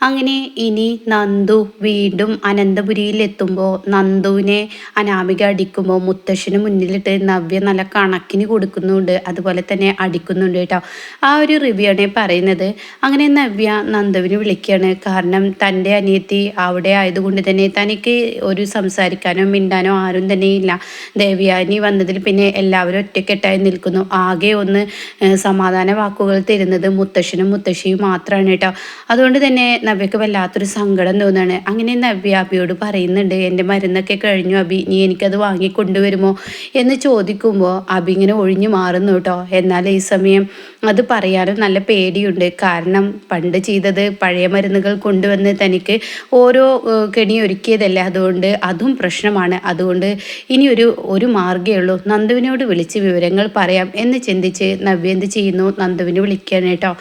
അങ്ങനെ ഇനി നന്ദു വീണ്ടും അനന്തപുരിയിൽ എത്തുമ്പോൾ നന്ദുവിനെ അനാമിക അടിക്കുമ്പോൾ മുത്തശ്ശന് മുന്നിലിട്ട് നവ്യ നല്ല കണക്കിന് കൊടുക്കുന്നുണ്ട്. അതുപോലെ തന്നെ അടിക്കുന്നുണ്ട് കേട്ടോ. ആ ഒരു റിവ്യൂ പറയുന്നത്. അങ്ങനെ നവ്യ നന്ദുവിന് വിളിക്കുകയാണ്. കാരണം തന്റെ അനിയത്തി അവിടെ ആയതുകൊണ്ട് തന്നെ തനിക്ക് ഒരു സംസാരിക്കാനോ മിണ്ടാനോ ആരും തന്നെ ഇല്ല. ദേവ്യാനി വന്നതിൽ പിന്നെ എല്ലാവരും ഒറ്റക്കെട്ടായി നിൽക്കുന്നു. ആകെ ഒന്ന് സമാധാന വാക്കുകൾ തരുന്നത് മുത്തശ്ശനും മുത്തശ്ശിയും മാത്രമാണ് കേട്ടോ. അതുകൊണ്ട് തന്നെ നവ്യക്ക് വല്ലാത്തൊരു സങ്കടം തോന്നുകയാണ് അങ്ങനെ നവ്യ അബിയോട് പറയുന്നുണ്ട് എന്റെ മരുന്നൊക്കെ കഴിഞ്ഞു അബി നീ എനിക്കത് വാങ്ങി കൊണ്ടുവരുമോ എന്ന് ചോദിക്കുമ്പോൾ അബി ഇങ്ങനെ ഒഴിഞ്ഞു മാറുന്നു കേട്ടോ. എന്നാൽ ഈ സമയം അത് പറയാനും നല്ല പേടിയുണ്ട്. കാരണം പണ്ട് ചെയ്തത് പഴയ മരുന്നുകൾ കൊണ്ടുവന്ന് തനിക്ക് ഓരോ കെണി ഒരുക്കിയതല്ലേ? അതുകൊണ്ട് അതും പ്രശ്നമാണ്. അതുകൊണ്ട് ഇനി ഒരു ഒരു മാർഗേ ഉള്ളൂ. നന്ദുവിനോട് വിളിച്ച് വിവരങ്ങൾ പറയാം എന്ന് ചിന്തിച്ച് നവ്യ എന്ത് ചെയ്യുന്നു? നന്ദുവിനെ വിളിക്കുകയാണ് കേട്ടോ.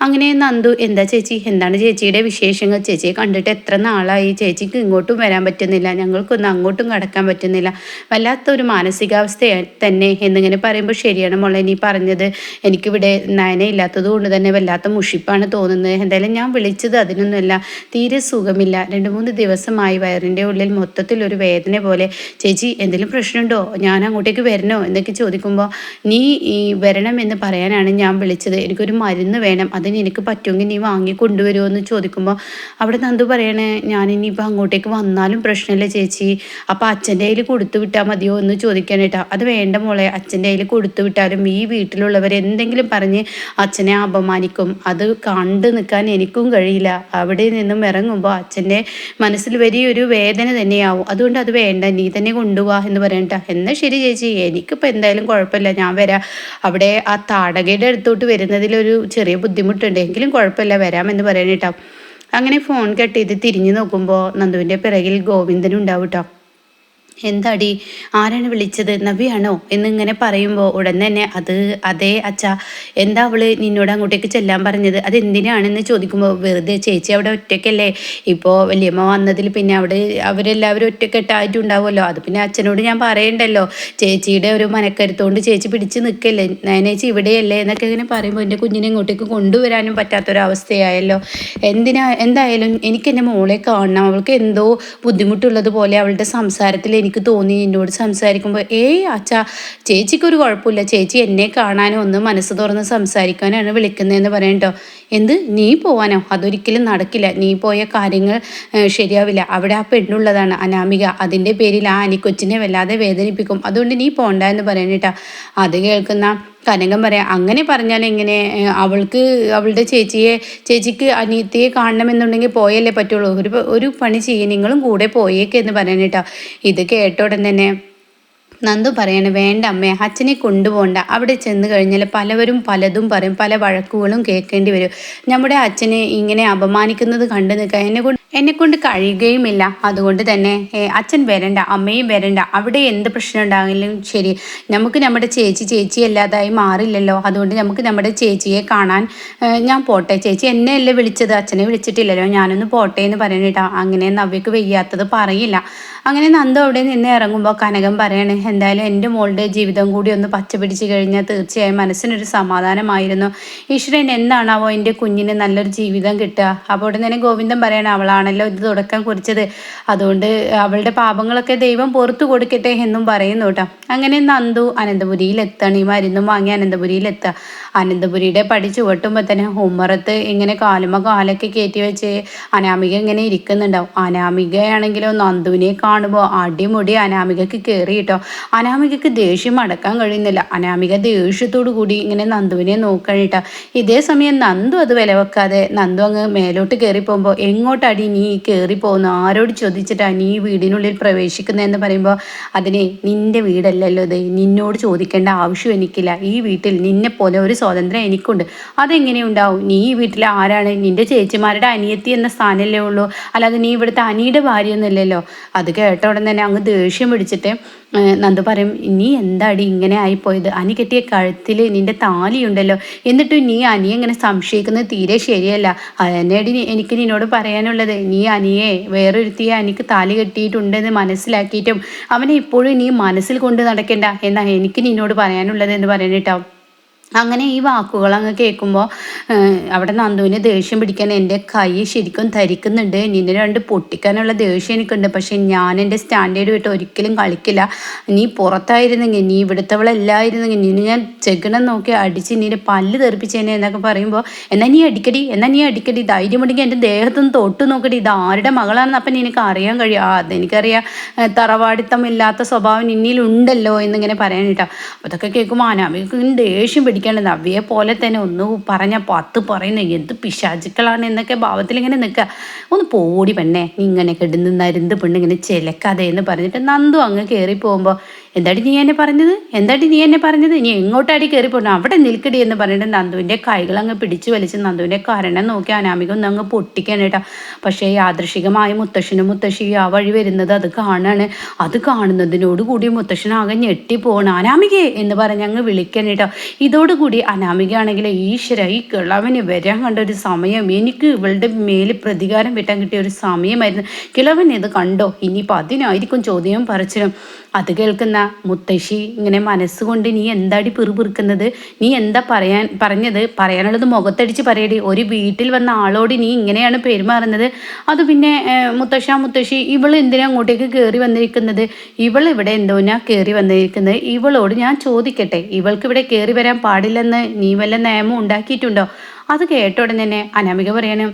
അങ്ങനെ നന്ദു എന്താ ചേച്ചി? എന്താണ് ചേച്ചിയുടെ വിശേഷങ്ങൾ? ചേച്ചിയെ കണ്ടിട്ട് എത്ര നാളായി? ചേച്ചിക്ക് ഇങ്ങോട്ടും വരാൻ പറ്റുന്നില്ല. ഞങ്ങൾക്കൊന്നും അങ്ങോട്ടും കടക്കാൻ പറ്റുന്നില്ല. വല്ലാത്തൊരു മാനസികാവസ്ഥ തന്നെ എന്നിങ്ങനെ പറയുമ്പോൾ ശരിയാണ് മോളെ നീ പറഞ്ഞത്. എനിക്കിവിടെ നയന ഇല്ലാത്തത് കൊണ്ട് തന്നെ വല്ലാത്ത മുഷിപ്പാണ് തോന്നുന്നത്. എന്തായാലും ഞാൻ വിളിച്ചത് അതിനൊന്നുമല്ല. തീരെ സുഖമില്ല. രണ്ട് മൂന്ന് ദിവസമായി വയറിന്റെ ഉള്ളിൽ മൊത്തത്തിൽ ഒരു വേദന പോലെ. ചേച്ചി എന്തെങ്കിലും പ്രശ്നമുണ്ടോ? ഞാൻ അങ്ങോട്ടേക്ക് വരണോ? എന്നൊക്കെ ചോദിക്കുമ്പോൾ നീ ഈ വരണമെന്ന് പറയാനാണ് ഞാൻ വിളിച്ചത്. എനിക്കൊരു മരുന്ന് വേണം. അത് അതിന് എനിക്ക് പറ്റുമെങ്കിൽ നീ വാങ്ങി കൊണ്ടുവരുമോ എന്ന് ചോദിക്കുമ്പോൾ അവിടെ നന്ദു പറയണേ ഞാൻ ഇനിയിപ്പോൾ അങ്ങോട്ടേക്ക് വന്നാലും പ്രശ്നമില്ല ചേച്ചി. അപ്പോൾ അച്ഛന്റെ കയ്യിൽ കൊടുത്തു വിട്ടാൽ മതിയോ എന്ന് ചോദിക്കാനായിട്ടാ അത് വേണ്ട മോളെ അച്ഛന്റെ കയ്യിൽ കൊടുത്തു വിട്ടാലും ഈ വീട്ടിലുള്ളവർ എന്തെങ്കിലും പറഞ്ഞ് അച്ഛനെ അപമാനിക്കും. അത് കണ്ടു നിൽക്കാൻ എനിക്കും കഴിയില്ല. അവിടെ നിന്നും ഇറങ്ങുമ്പോൾ അച്ഛന്റെ മനസ്സിൽ വലിയൊരു വേദന തന്നെയാവും. അതുകൊണ്ട് അത് വേണ്ട നീ തന്നെ കൊണ്ടുപോവാ എന്ന് പറയണ്ട എന്നാൽ ശരി ചേച്ചി എനിക്കിപ്പോൾ എന്തായാലും കുഴപ്പമില്ല. ഞാൻ വരാം. അവിടെ ആ താടകയുടെ അടുത്തോട്ട് വരുന്നതിലൊരു ചെറിയ ബുദ്ധിമുട്ട് ബുദ്ധിമുട്ടുണ്ട്. എങ്കിലും കുഴപ്പമില്ല വരാമെന്ന് പറയണേട്ടോ അങ്ങനെ ഫോൺ കട്ട് ചെയ്ത് തിരിഞ്ഞു നോക്കുമ്പോൾ നന്ദുവിന്റെ പിറകിൽ ഗോവിന്ദനും ഉണ്ടാവും കേട്ടോ എന്താടി ആരാണ് വിളിച്ചത്? നവിയാണോ? എന്നിങ്ങനെ പറയുമ്പോൾ ഉടൻ തന്നെ അത് അതേ അച്ഛ എന്താ അവൾ നിന്നോട് അങ്ങോട്ടേക്ക് ചെല്ലാൻ പറഞ്ഞത്? അത് എന്തിനാണെന്ന് ചോദിക്കുമ്പോൾ വെറുതെ ചേച്ചി അവിടെ ഒറ്റയ്ക്കല്ലേ? ഇപ്പോൾ വലിയമ്മ വന്നതിൽ പിന്നെ അവിടെ അവരെല്ലാവരും ഒറ്റക്കെട്ടായിട്ടുണ്ടാവുമല്ലോ. അത് പിന്നെ അച്ഛനോട് ഞാൻ പറയണ്ടല്ലോ. ചേച്ചിയുടെ ഒരു മനക്കരുത്തോണ്ട് ചേച്ചി പിടിച്ച് നിൽക്കല്ലേ നയനേച്ചി ഇവിടെയല്ലേ? എന്നൊക്കെ ഇങ്ങനെ പറയുമ്പോൾ എന്റെ കുഞ്ഞിനെ ഇങ്ങോട്ടേക്ക് കൊണ്ടുവരാനും പറ്റാത്തൊരവസ്ഥയായല്ലോ. എന്തിനാ എന്തായാലും എനിക്ക് എന്റെ മോളെ കാണണം. അവൾക്ക് എന്തോ ബുദ്ധിമുട്ടുള്ളത് പോലെ അവളുടെ സംസാരത്തിൽ എനിക്ക് എനിക്ക് തോന്നി എന്നോട് സംസാരിക്കുമ്പോൾ ഏയ് അച്ഛ ചേച്ചിക്കൊരു കുഴപ്പമില്ല. ചേച്ചി എന്നെ കാണാനും ഒന്ന് മനസ്സ് തുറന്ന് സംസാരിക്കാനാണ് വിളിക്കുന്നതെന്ന് പറയണ്ടോ എന്ത്? നീ പോവാനോ? അതൊരിക്കലും നടക്കില്ല. നീ പോയ കാര്യങ്ങൾ ശരിയാവില്ല. അവിടെ ആ പെണ്ണുള്ളതാണ് അനാമിക. അതിന്റെ പേരിൽ ആ അനിക്കൊച്ചിനെ വല്ലാതെ വേദനിപ്പിക്കും. അതുകൊണ്ട് നീ പോണ്ട എന്ന് പറയണേട്ടാ അത് കേൾക്കുന്ന കനകം പറയാം അങ്ങനെ പറഞ്ഞാൽ എങ്ങനെ? അവൾക്ക് അവളുടെ ചേച്ചിയെ ചേച്ചിക്ക് അനിയത്തിയെ കാണണമെന്നുണ്ടെങ്കിൽ പോയല്ലേ പറ്റുള്ളൂ. ഒരു ഒരു പണി ചെയ്യും. നിങ്ങളും കൂടെ പോയേക്കെന്ന് പറയണേട്ടാ ഇത് കേട്ട ഉടൻ തന്നെ നന്ദു പറയണ വേണ്ട അമ്മേ അച്ഛനെ കൊണ്ടുപോകണ്ട അവിടെ ചെന്ന് കഴിഞ്ഞാൽ പലവരും പലതും പറയും പല വഴക്കുകളും കേൾക്കേണ്ടി വരും. നമ്മുടെ അച്ഛനെ ഇങ്ങനെ അപമാനിക്കുന്നത് കണ്ടു നിൽക്കുക എന്നെ കൊണ്ട് എന്നെ കൊണ്ട് കഴിയുകയുമില്ല. അതുകൊണ്ട് തന്നെ അച്ഛൻ വരണ്ട അമ്മയും വരണ്ട അവിടെ എന്ത് പ്രശ്നം ഉണ്ടാകലും ശരി. നമുക്ക് നമ്മുടെ ചേച്ചി ചേച്ചി അല്ലാതായി മാറില്ലല്ലോ. അതുകൊണ്ട് നമുക്ക് നമ്മുടെ ചേച്ചിയെ കാണാൻ ഞാൻ പോട്ടെ. ചേച്ചി എന്നെ അല്ലേ വിളിച്ചത്? അച്ഛനെ വിളിച്ചിട്ടില്ലല്ലോ. ഞാനൊന്ന് പോട്ടെ എന്ന് പറയണേട്ടാ അങ്ങനെ നവ്യക്ക് വയ്യാത്തത് പറയില്ല. അങ്ങനെ നന്ദ അവിടെ നിന്ന് ഇറങ്ങുമ്പോൾ കനകം പറയണേ എന്തായാലും എന്റെ മോളുടെ ജീവിതം കൂടി ഒന്ന് പച്ച പിടിച്ച് കഴിഞ്ഞാൽ തീർച്ചയായും മനസ്സിനൊരു സമാധാനമായിരുന്നു. ഈശ്വരൻ എന്താണാവോ എന്റെ കുഞ്ഞിന് നല്ലൊരു ജീവിതം കിട്ടുക? അപ്പോൾ ഉടനെ ഗോവിന്ദം ഗോവിന്ദൻ പറയണേ അവളാണല്ലോ ഇത് തുടക്കം കുറിച്ചത്. അതുകൊണ്ട് അവളുടെ പാപങ്ങളൊക്കെ ദൈവം പുറത്തു കൊടുക്കട്ടെ എന്നും പറയുന്നു കേട്ടോ. അങ്ങനെ നന്ദു അനന്തപുരിയിൽ എത്തണം ഈ മരുന്നും വാങ്ങി അനന്തപുരിയിൽ എത്തുക. അനന്തപുരിയുടെ പടി ചുവട്ടുമ്പോൾ തന്നെ ഉമ്മറത്ത് ഇങ്ങനെ കാലുമ കാലൊക്കെ കയറ്റി വെച്ച് അനാമിക ഇങ്ങനെ ഇരിക്കുന്നുണ്ടാവും. അനാമികയാണെങ്കിലോ നന്ദുവിനെ കാണുമ്പോൾ അടിമുടി അനാമികക്ക് കയറി കേട്ടോ. അനാമികക്ക് ദേഷ്യം അടക്കാൻ കഴിയുന്നില്ല. അനാമിക ദേഷ്യത്തോടു കൂടി ഇങ്ങനെ നന്ദുവിനെ നോക്കണിട്ടോ ഇതേ സമയം നന്ദു അത് വില വെക്കാതെ നന്ദു അങ്ങ് മേലോട്ട് കയറി പോകുമ്പോൾ എങ്ങോട്ടടി നീ കയറി പോകുന്നു? ആരോട് ചോദിച്ചിട്ടാ നീ വീടിനുള്ളിൽ പ്രവേശിക്കുന്നതെന്ന് പറയുമ്പോൾ അതിനെ നിന്റെ വീടല്ലല്ലോ ഇത് നിന്നോട് ചോദിക്കേണ്ട ആവശ്യം എനിക്കില്ല. ഈ വീട്ടിൽ നിന്നെ പോലെ ഒരു സ്വാതന്ത്ര്യം എനിക്കുണ്ട്. അതെങ്ങനെ ഉണ്ടാവും? നീ ഈ വീട്ടിൽ ആരാണ്? നിന്റെ ചേച്ചിമാരുടെ അനിയത്തി എന്ന സ്ഥാനമല്ലേ ഉള്ളൂ. അല്ലാതെ നീ ഇവിടുത്തെ അനിയുടെ ഭാര്യയൊന്നുമില്ലല്ലോ. അത് കേട്ട ഉടൻ തന്നെ അങ്ങ് ദേഷ്യം പിടിച്ചിട്ട് നന്ദ പറയും നീ എന്താടി ഇങ്ങനെ ആയിപ്പോയത്? അനി കെട്ടിയ കഴുത്തിൽ നിന്റെ താലിയുണ്ടല്ലോ. എന്നിട്ടും നീ അനിയെ ഇങ്ങനെ സംശയിക്കുന്നത് തീരെ ശരിയല്ല. അതന്നെടി എനിക്ക് നിന്നോട് പറയാനുള്ളത്? നീ അനിയെ വേറൊരുത്തിയെ അനിക്ക് താലി കെട്ടിയിട്ടുണ്ടെന്ന് മനസ്സിലാക്കിയിട്ടും അവനെ ഇപ്പോഴും നീ മനസ്സിൽ കൊണ്ട് നടക്കേണ്ട എന്നാ എനിക്ക് നിന്നോട് പറയാനുള്ളത് എന്ന് പറയാനിട്ടോ അങ്ങനെ ഈ വാക്കുകൾ അങ്ങ് കേൾക്കുമ്പോൾ അവിടെ നന്ദുവിന് ദേഷ്യം പിടിക്കാൻ എന്റെ കൈ ശരിക്കും ധരിക്കുന്നുണ്ട്. നിന്നെ രണ്ട് പൊട്ടിക്കാനുള്ള ദേഷ്യം എനിക്കുണ്ട്. പക്ഷെ ഞാൻ എന്റെ സ്റ്റാൻഡേർഡ് വിട്ട് ഒരിക്കലും കളിക്കില്ല. നീ പുറത്തായിരുന്നെങ്കിൽ നീ ഇവിടുത്തവളല്ലായിരുന്നെങ്കിൽ നിന്നെ ഞാൻ ചെകണം നോക്കി അടിച്ച് നിന്നെ പല്ല് തെറിപ്പിച്ചേനെ എന്നൊക്കെ പറയുമ്പോൾ എന്നാ നീ അടിക്കടി എന്നാ നീ അടിക്കടി ധൈര്യമുണ്ടെങ്കിൽ എന്റെ ദേഹത്തൊന്ന് തൊട്ട് നോക്കടി. ഇത് ആരുടെ മകളാണെന്ന് അപ്പം നിനക്ക് അറിയാൻ കഴിയും. ആ അതെനിക്കറിയാം തറവാടിത്തം ഇല്ലാത്ത സ്വഭാവം നിന്നിലുണ്ടല്ലോ എന്നിങ്ങനെ പറയാനിട്ടാ അതൊക്കെ കേൾക്കുമ്പോൾ ആനാമിക്കും ദേഷ്യം പിടിക്കും പിടിക്കേണ്ടത് അവയെ പോലെ തന്നെ ഒന്ന് പറഞ്ഞ പത്ത് പറയുന്ന എന്ത് പിശാചുക്കളാണ് എന്നൊക്കെ ഭാവത്തിൽ ഇങ്ങനെ നിൽക്കുക. ഒന്ന് പോടി പെണ്ണേ നീ ഇങ്ങനെ കിടന്ന് പെണ്ണ് ഇങ്ങനെ ചിലക്കാതെ എന്ന് പറഞ്ഞിട്ട് നന്ദു അങ്ങ് കയറി പോകുമ്പോൾ എന്താടി നീ എന്നെ പറഞ്ഞത്? എന്താടി നീ എന്നെ പറഞ്ഞത്? നീ എങ്ങോട്ടാടി കയറി പോകണം അവിടെ നിൽക്കടി എന്ന് പറഞ്ഞിട്ട് നന്ദുവിന്റെ കൈകൾ അങ്ങ് പിടിച്ചു വലിച്ച് നന്ദുവിന്റെ കരണം നോക്കി അനാമിക ഒന്ന് അങ്ങ് പൊട്ടിക്കാണ് കേട്ടോ. പക്ഷേ യാദൃശികമായി മുത്തശ്ശനും മുത്തശ്ശിയും ആ വഴി വരുന്നത് അത് കാണാണ്. അത് കാണുന്നതിനോട് കൂടി മുത്തശ്ശനാകെ ഞെട്ടിപ്പോകണം അനാമികയെ എന്ന് പറഞ്ഞ് അങ്ങ് വിളിക്കാൻ കേട്ടോ. ഇതോടുകൂടി അനാമികയാണെങ്കിൽ ഈശ്വര ഈ കിളവന് വരാൻ കണ്ട ഒരു സമയം എനിക്ക് ഇവളുടെ മേൽ പ്രതികാരം വെട്ടാൻ കിട്ടിയ ഒരു സമയമായിരുന്നു. കിളവൻ ഇത് കണ്ടോ? ഇനിയിപ്പോൾ അതിനായിരിക്കും ചോദ്യം പറച്ചിലും. അത് കേൾക്കുന്ന മുത്തശ്ശി ഇങ്ങനെ മനസ്സുകൊണ്ട് നീ എന്താടി പിറുപിറുക്കുന്നത്? നീ എന്താ പറയാൻ പറഞ്ഞത്? പറയാനുള്ളത് മുഖത്തടിച്ച് പറയടി. ഒരു വീട്ടിൽ വന്ന ആളോട് നീ ഇങ്ങനെയാണ് പെരുമാറുന്നത്? അത് പിന്നെ മുത്തശ്ശ മുത്തശ്ശി ഇവൾ എന്തിനാ അങ്ങോട്ടേക്ക് കയറി വന്നിരിക്കുന്നത്? ഇവൾ ഇവിടെ എന്തോനാ കയറി വന്നിരിക്കുന്നത്? ഇവളോട് ഞാൻ ചോദിക്കട്ടെ. ഇവൾക്ക് ഇവിടെ കയറി വരാൻ പാടില്ലെന്ന് നീ വല്ല നിയമം ഉണ്ടാക്കിയിട്ടുണ്ടോ? അത് കേട്ട ഉടനെ തന്നെ അനാമിക പറയണം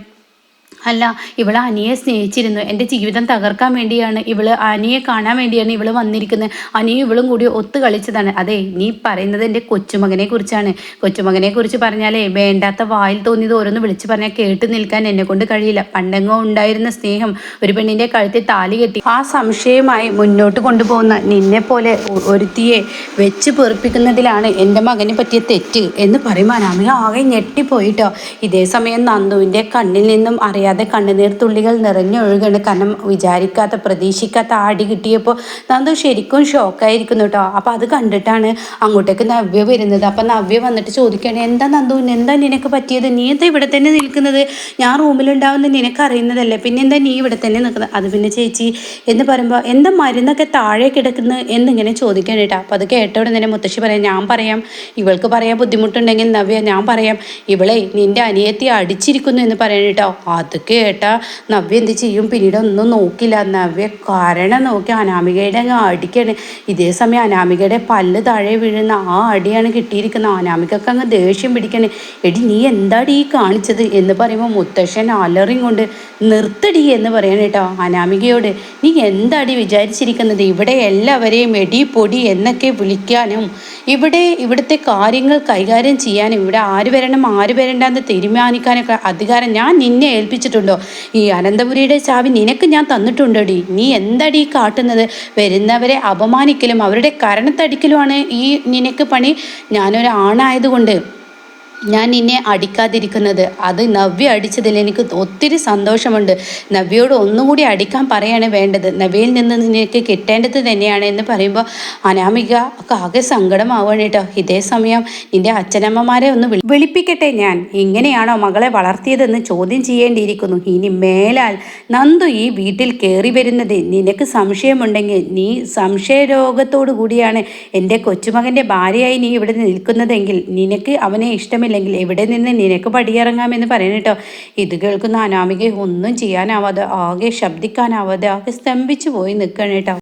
അല്ല ഇവൾ അനിയെ സ്നേഹിച്ചിരുന്നു. എന്റെ ജീവിതം തകർക്കാൻ വേണ്ടിയാണ് ഇവൾ അനിയെ കാണാൻ വേണ്ടിയാണ് ഇവൾ വന്നിരിക്കുന്നത്. അനിയും ഇവളും കൂടി ഒത്തു കളിച്ചതാണ്. അതെ നീ പറയുന്നത് എന്റെ കൊച്ചുമകനെ കുറിച്ചാണ്. കൊച്ചുമകനെ കുറിച്ച് പറഞ്ഞാലേ വേണ്ടാത്ത വായിൽ തോന്നിയത് ഓരോന്ന് വിളിച്ചു പറഞ്ഞാൽ കേട്ട് നിൽക്കാൻ എന്നെ കൊണ്ട് കഴിയില്ല. പണ്ടെങ്ങോ ഉണ്ടായിരുന്ന സ്നേഹം ഒരു പെണ്ണിന്റെ കഴുത്തിൽ താലി കെട്ടി ആ സംശയമായി മുന്നോട്ട് കൊണ്ടുപോകുന്ന നിന്നെ പോലെ ഒരുത്തിയെ വെച്ച് പെറുപ്പിക്കുന്നതിലാണ് എന്റെ മകന് പറ്റിയ തെറ്റ് എന്ന് പറയുമ്പോൾ അനാമിക ആകെ ഞെട്ടിപ്പോയിട്ടോ. ഇതേ സമയം നന്ദുവിന്റെ കണ്ണിൽ നിന്നും അറിയാതെ അറിയാതെ കണ്ണുനീർ തുള്ളികൾ നിറഞ്ഞൊഴുകണ് കാരണം വിചാരിക്കാത്ത പ്രതീക്ഷിക്കാത്ത ആടി കിട്ടിയപ്പോൾ നന്ദു ശരിക്കും ഷോക്കായിരിക്കുന്നു കേട്ടോ അപ്പോൾ അത് കണ്ടിട്ടാണ് അങ്ങോട്ടേക്ക് നവ്യ വരുന്നത്. അപ്പം നവ്യ വന്നിട്ട് ചോദിക്കുകയാണ് എന്താ നന്ദു എന്താ നിനക്ക് പറ്റിയത്? നീ എന്താ ഇവിടെ തന്നെ നിൽക്കുന്നത്? ഞാൻ റൂമിലുണ്ടാവുന്ന നിനക്ക് അറിയുന്നതല്ലേ. പിന്നെ എന്താ നീ ഇവിടെ തന്നെ നിൽക്കുന്നത്? അത് പിന്നെ ചേച്ചി എന്ന് പറയുമ്പോൾ എന്താ മരുന്നൊക്കെ താഴെ കിടക്കുന്നു? എന്നിങ്ങനെ ചോദിക്കണം കേട്ടോ അപ്പോൾ അത് കേട്ട ഉടനെ മുത്തശ്ശി പറയാം ഞാൻ പറയാം. ഇവൾക്ക് പറയാൻ ബുദ്ധിമുട്ടുണ്ടെങ്കിൽ നവ്യ ഞാൻ പറയാം. ഇവളെ നിന്റെ അനിയത്തി അടിച്ചിരിക്കുന്നു എന്ന് പറയണം കേട്ടോ അത് കേട്ടാ നവ്യ എന്ത് ചെയ്യും? പിന്നീട് ഒന്നും നോക്കില്ല. നവ്യ കാരണം നോക്കി. അനാമികയുടെ അങ്ങ് അടിക്കാണ്. ഇതേ സമയം അനാമികയുടെ പല്ല് താഴെ വീഴുന്ന ആ അടിയാണ് കിട്ടിയിരിക്കുന്നത്. അനാമികക്ക് അങ്ങ് ദേഷ്യം പിടിക്കണേ. എടി നീ എന്താടി ഈ കാണിച്ചത് എന്ന് പറയുമ്പോൾ മുത്തശ്ശൻ അലറിയും കൊണ്ട് നിർത്തടി എന്ന് പറയണം കേട്ടോ അനാമികയോട്. നീ എന്താടി വിചാരിച്ചിരിക്കുന്നത്? ഇവിടെ എല്ലാവരെയും എടി പൊടി എന്നൊക്കെ വിളിക്കാനും ഇവിടെ ഇവിടുത്തെ കാര്യങ്ങൾ കൈകാര്യം ചെയ്യാനും ഇവിടെ ആര് വരണം ആര് വരണ്ടെന്ന് തീരുമാനിക്കാനൊക്കെ അധികാരം ഞാൻ നിന്നെ ഏൽപ്പിച്ചിട്ടുണ്ടോ ഈ അനന്തപുരിയുടെ ചാവി നിനക്ക് ഞാൻ തന്നിട്ടുണ്ടോടി. നീ എന്താടി കാട്ടുന്നത്? വരുന്നവരെ അപമാനിക്കലും അവരുടെ കരണത്തടിക്കലുമാണ് ഈ നിനക്ക് പണി. ഞാനൊരു ആണായതുകൊണ്ട് ഞാൻ നിന്നെ അടിക്കാതിരിക്കുന്നത്. അത് നവ്യ അടിച്ചതിൽ എനിക്ക് ഒത്തിരി സന്തോഷമുണ്ട്. നവ്യയോട് ഒന്നുകൂടി അടിക്കാൻ പറയാണ് വേണ്ടത്. നവ്യയിൽ നിന്ന് നിനക്ക് കിട്ടേണ്ടത് തന്നെയാണ് എന്ന് പറയുമ്പോൾ അനാമിക ഒക്കെ ആകെ സങ്കടമാവാണ് കേട്ടോ. ഇതേ സമയം നിന്റെ അച്ഛനമ്മമാരെ ഒന്ന് വിളിപ്പിക്കട്ടെ ഞാൻ. എങ്ങനെയാണോ മകളെ വളർത്തിയതെന്ന് ചോദ്യം ചെയ്യേണ്ടിയിരിക്കുന്നു. ഇനി മേലാൽ നന്ദു ഈ വീട്ടിൽ കയറി വരുന്നത്. നിനക്ക് സംശയമുണ്ടെങ്കിൽ നീ സംശയരോഗത്തോടു കൂടിയാണ്. എന്റെ കൊച്ചുമകന്റെ ഭാര്യയായി നീ ഇവിടെ നിൽക്കുന്നതെങ്കിൽ നിനക്ക് അവനെ ഇഷ്ടമില്ല ഇല്ലെങ്കിൽ എവിടെ നിന്ന് നിനക്ക് പടിയിറങ്ങാമെന്ന് പറയണം കേട്ടോ. ഇത് കേൾക്കുന്ന അനാമിക ഒന്നും ചെയ്യാനാവാതെ ആകെ ശബ്ദിക്കാനാവാതെ ആകെ സ്തംഭിച്ചു പോയി നിൽക്കണേട്ടോ